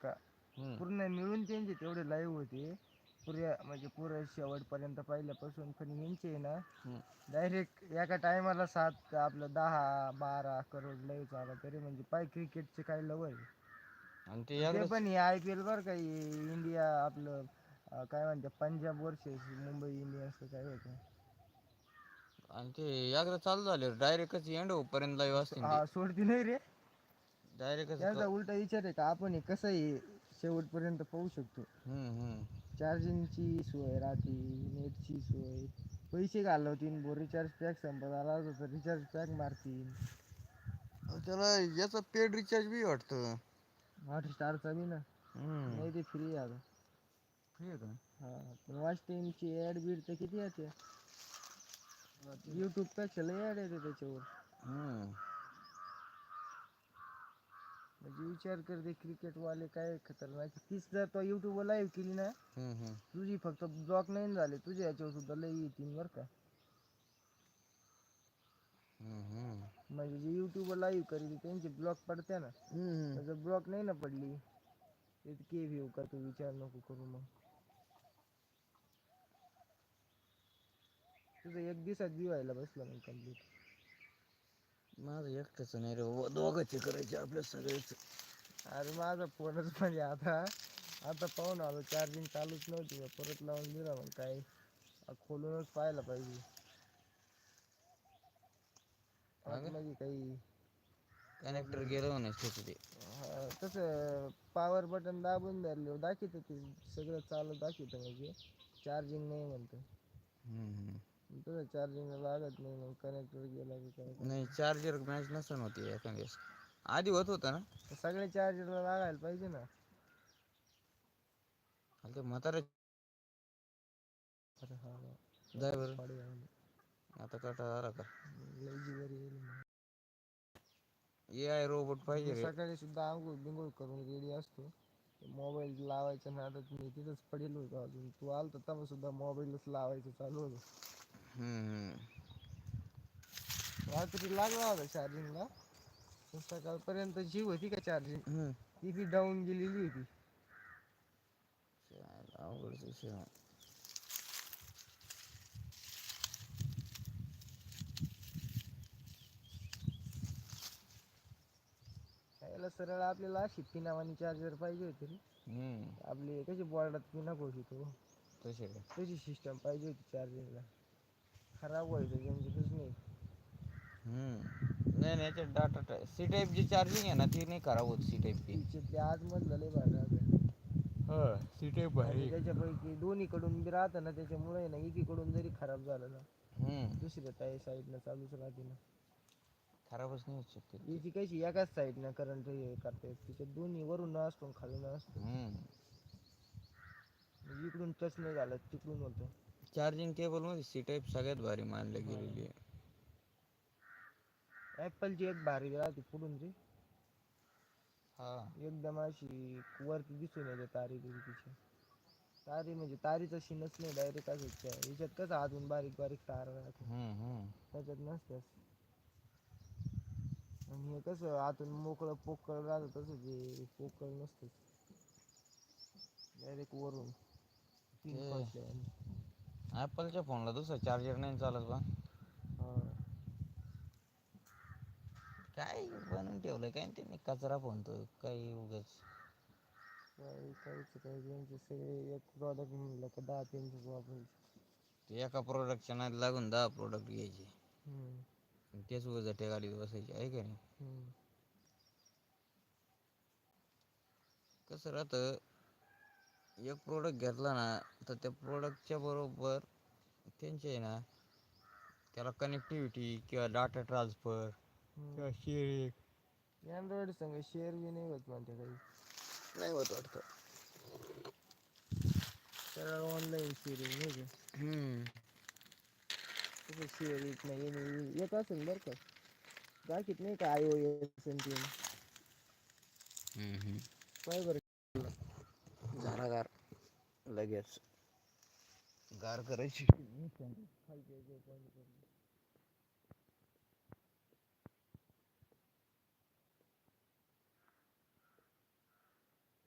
का. पूर्ण मिळून त्यांचे तेवढे लाईव्ह होते. पुऱ्या म्हणजे पुऱ्या शेवटपर्यंत पहिल्यापासून पण यांचे ना. डायरेक्ट एका टायमाला सात आपलं दहा बारा करोड लाईव्ह चालला तरी म्हणजे पाय क्रिकेटचे काय लव आणि ते पण हे आय पी एल बरं का हे इंडिया आपलं काय म्हणते पंजाब वर्सेस मुंबई इंडियन्स काय होतं. आणि ते एकदा चालू झाले डायरेक्टच एंड होईपर्यंत लाईव्ह असतील हा सोडती नाही रे. डायरेक्टच त्यांचा उलटा विचार आहे का? आपण हे कसं आहे शेवटपर्यंत पाहू शकतो. हम्म हम्म. चार्जिंगची सोय राहते नेटची सोय. पैसे घालवतील बो रिचार्ज पॅक संपत आला होता तर रिचार्ज पॅक मारतील त्याला याचा पेड रिचार्ज बी वाटतं. हॉटस्टारचा बी ना. हम्म. नाही ते फ्री आहे आता. फ्री आहे का? हा पण वॉच टाईमची ॲड बीड तर किती येते यूट्यूबपेक्षा लय ॲड येते त्याच्यावर. हम्म. विचार कर दे क्रिकेट वाले काय खतरनाक तीच जर तो यूट्यूबवर लाईव्ह केली ना. हम्म हम्म. तुझी फक्त ब्लॉक नाही झाले. तुझ्या याच्यावर सुद्धा लई येतील बरं का. हम्म म्हणजे जे यूट्यूबवर लाईव्ह करेल त्यांचे ब्लॉक पडते ना. त्याचं ब्लॉक नाही ना पडली इतके व्ह्यू का तू विचार नको करू मग. तुझं एक दिवसात व्ह्यू व्हायला बसला मग कंप्लीट माझं एकटंच नाही रे बाबा. दोघांचे करायचे आपल्या सगळेच. अरे माझा फोनच म्हणजे आता आता पाहून आलो चार्जिंग चालूच नव्हती परत लावून दिला मग काय? खोलूनच पाहायला पाहिजे? म्हणजे काही कनेक्टर गेलं म्हणायचं ते. तसं पॉवर बटन दाबून धरले. दाखवतं ते सगळं चालू दाखवतं म्हणजे. चार्जिंग नाही म्हणतं. तसं चार्जिंगला लागत नाही मग कनेक्टर गेला की काय? नाही चार्जर मॅच नसन होती एखाद्या वेळेस. आधी होत होता ना? सगळे चार्जरला लागायला पाहिजे ना. आणि ते म्हातारा अरे हा जाय बरं पाडी आहे. आता कटा आला का? लय जिगरी येईल मग. ए आय रोबोट पाहिजे रे. सकाळी सुद्धा आंघोळ बिंघोळ करून रेडी असतो. मोबाईल लावायच्या नादात मी तिथंच पडेल होतो अजून. तू आलता तेव्हा सुद्धा मोबाईलच लावायचं चालू होतं. रात्री लागला होता चार्जिंगला सकाळपर्यंत जी होती का चार्जिंग हम्म. ती बी डाऊन गेलेली होती. त्याला सरळ आपल्याला अशी पिनावानी चार्जर पाहिजे होती रे हम्म. आपली कशी बोर्डात पिना तसे काय तशी सिस्टम पाहिजे होती चार्जिंगला खराब व्हायचं त्यांच्यातच नाही. हम्म. नाही नाही याच्यात डाटा सी टाईप जी चार्जिंग आहे ना ती नाही खराब होत सी टाईपची तिचे ते आतमधलं लय भारी राहतं हा सी टाईप आणि त्याच्यापैकी दोन्हीकडून बी राहतं ना त्याच्यामुळे ना एकीकडून जरी खराब झालं ना हम्म. दुसऱ्या त्या साईडनं चालूच राहते ना. खराबच नाही होत शक्यतो हिची कशी एकाच साईडनं करंट हे करते तिच्या दोन्ही वरून असतो खालून असतो. हम्म. इकडून टच नाही झालं तिकडून होतं. चार्जिंग केबलमध्ये सी टाईप सगळ्यात भारी मानली गेलेली आहे. ॲपलची एक भारी राहते पुढून रे हा. एकदम अशी वरती दिसून येते तारी तिची. तारी म्हणजे तारीचा शिनच नाही डायरेक्ट असं याच्यात कसं अजून बारीक बारीक तार राहते त्याच्यात नसतेच आणि हे कसं आतून मोकळं पोकळ राहतं तसं ते पोकळ नसतंच. डायरेक्ट वरून तीन ते- ॲपलच्या फोनला दुसरा चार्जर नाही चालत बा. काय बनवून ठेवलं काय त्यांनी कचरा फोन तो? काही उगाच. काही काहीच काही त्यांचे सगळे एक प्रॉडक्ट म्हणलं का दहा त्यांचेच वापरायचे. ते एका प्रोडक्टच्या नादी लागून दहा प्रोडक्ट घ्यायचे. हम्म, आणि तेच उगाच गाडीत बसायचे आहे का नाही? हम्म. कसं राहतं एक प्रोडक्ट घेतला ना तर त्या प्रोडक्टच्या बरोबर त्यांचे आहे ना त्याला कनेक्टिव्हिटी किंवा डाटा ट्रान्सफर किंवा शेअरिंग अँड्रॉइड संग शेअर बी नाही होत म्हणते काही. नाही होत वाटतं. सरळ ऑनलाईन शेअरिंग नाही का. तसं शेअर येत नाही येत असेल बरं का. दाखवत नाही का आय ओ एस. पाय बरं. झाला गार. लगेच. गार करायची.